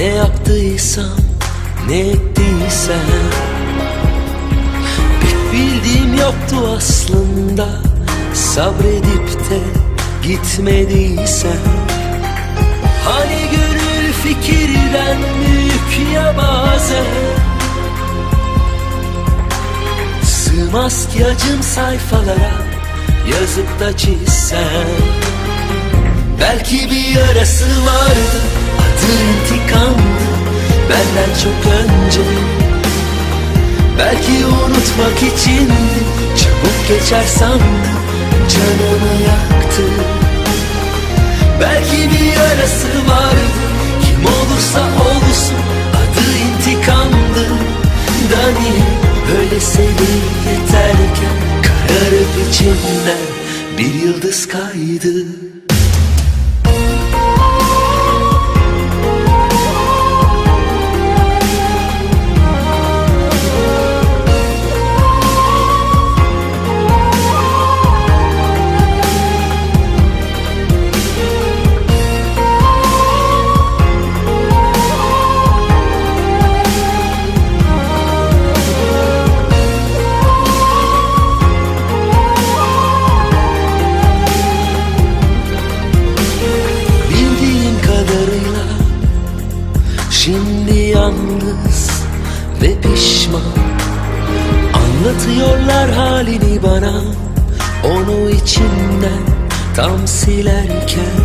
Ne yaptıysam ne ettiysem. Pek bildiğim yoktu aslında Sabredip de gitmediysen Hani gönül fikirden büyük ya bazen. Sığmaz ki acım sayfalara Yazıp da çizsen Belki bir yarası vardı adı intikamdı benden çok önce. Belki unutmak içindi çabuk geçer sandım canımı yaktı. Belki bir yarası vardı kim olursa olsun adı intikamdı. Da niye böyle sevip yeterken kararıp içimden bir yıldız kaydı ve pişman. Anlatıyorlar halini bana. Onu içinden tam silerken.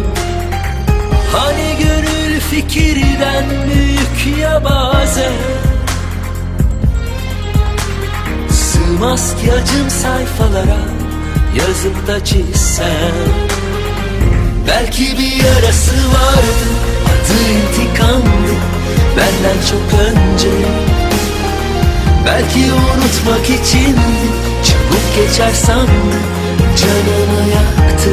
Hani gönül fikirden büyük ya bazen. Sığmaz ki acım sayfalara Yazıp da çizsem. Belki bir yarası vardı Adı intikamdı Benden çok önce Belki unutmak içindi Çabuk geçer sandım Canımı yaktı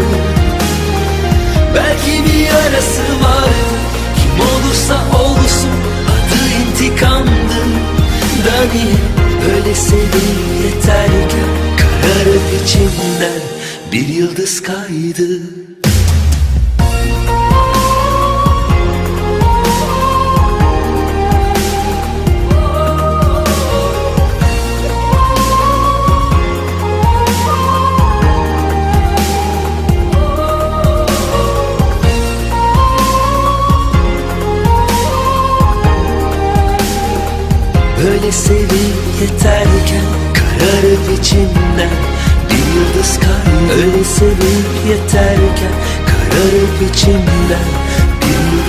Belki bir yarası vardı Kim olursa olsun Adı intikamdı. Da niye öyle sevdim yeterken Kararıp içimden. Bir yıldız kaydı Böyle sevip yeterken Kararıp içimden. Bir yıldız kay Öyle sevip yeterken Kararıp içimden. Bir yıldız